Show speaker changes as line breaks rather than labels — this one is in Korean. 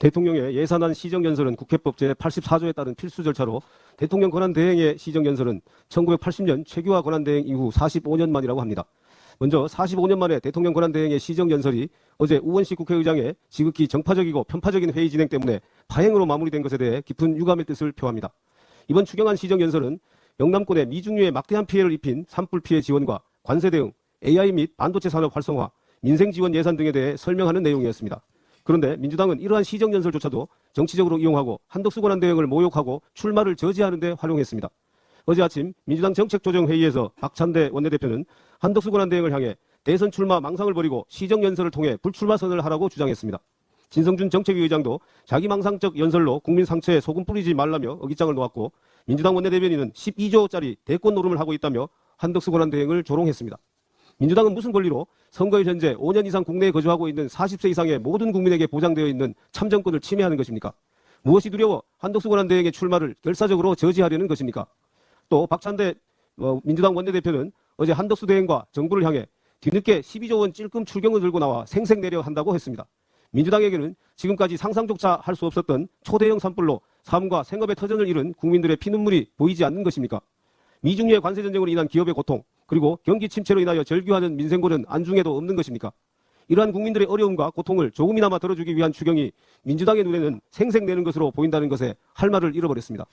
대통령의 예산안 시정연설은 국회법 제84조에 따른 필수 절차로 대통령 권한대행의 시정연설은 1980년 최규하 권한대행 이후 45년 만이라고 합니다. 먼저 45년 만에 대통령 권한대행의 시정연설이 어제 우원식 국회의장의 지극히 정파적이고 편파적인 회의 진행 때문에 파행으로 마무리된 것에 대해 깊은 유감의 뜻을 표합니다. 이번 추경안 시정연설은 영남권에 미중류에 막대한 피해를 입힌 산불 피해 지원과 관세 대응, AI 및 반도체 산업 활성화, 민생 지원 예산 등에 대해 설명하는 내용이었습니다. 그런데 민주당은 이러한 시정연설조차도 정치적으로 이용하고 한덕수 권한대행을 모욕하고 출마를 저지하는 데 활용했습니다. 어제 아침 민주당 정책조정회의에서 박찬대 원내대표는 한덕수 권한대행을 향해 대선 출마 망상을 버리고 시정연설을 통해 불출마 선언을 하라고 주장했습니다. 진성준 정책위 의장도 자기 망상적 연설로 국민 상처에 소금 뿌리지 말라며 어깃장을 놓았고 민주당 원내대변인은 12조짜리 대권 노름을 하고 있다며 한덕수 권한 대행을 조롱했습니다. 민주당은 무슨 권리로 선거일 현재 5년 이상 국내에 거주하고 있는 40세 이상의 모든 국민에게 보장되어 있는 참정권을 침해하는 것입니까? 무엇이 두려워 한덕수 권한대행의 출마를 결사적으로 저지하려는 것입니까? 또 박찬대 어, 민주당 원내대표는 어제 한덕수 대행과 정부를 향해 뒤늦게 12조 원 찔끔 출경을 들고 나와 생색 내려 한다고 했습니다. 민주당에게는 지금까지 상상조차 할 수 없었던 초대형 산불로 삶과 생업의 터전을 잃은 국민들의 피눈물이 보이지 않는 것입니까? 미중유의 관세 전쟁으로 인한 기업의 고통, 그리고 경기 침체로 인하여 절규하는 민생고는 안중에도 없는 것입니까? 이러한 국민들의 어려움과 고통을 조금이나마 덜어주기 위한 추경이 민주당의 눈에는 생색내는 것으로 보인다는 것에 할 말을 잃어버렸습니다.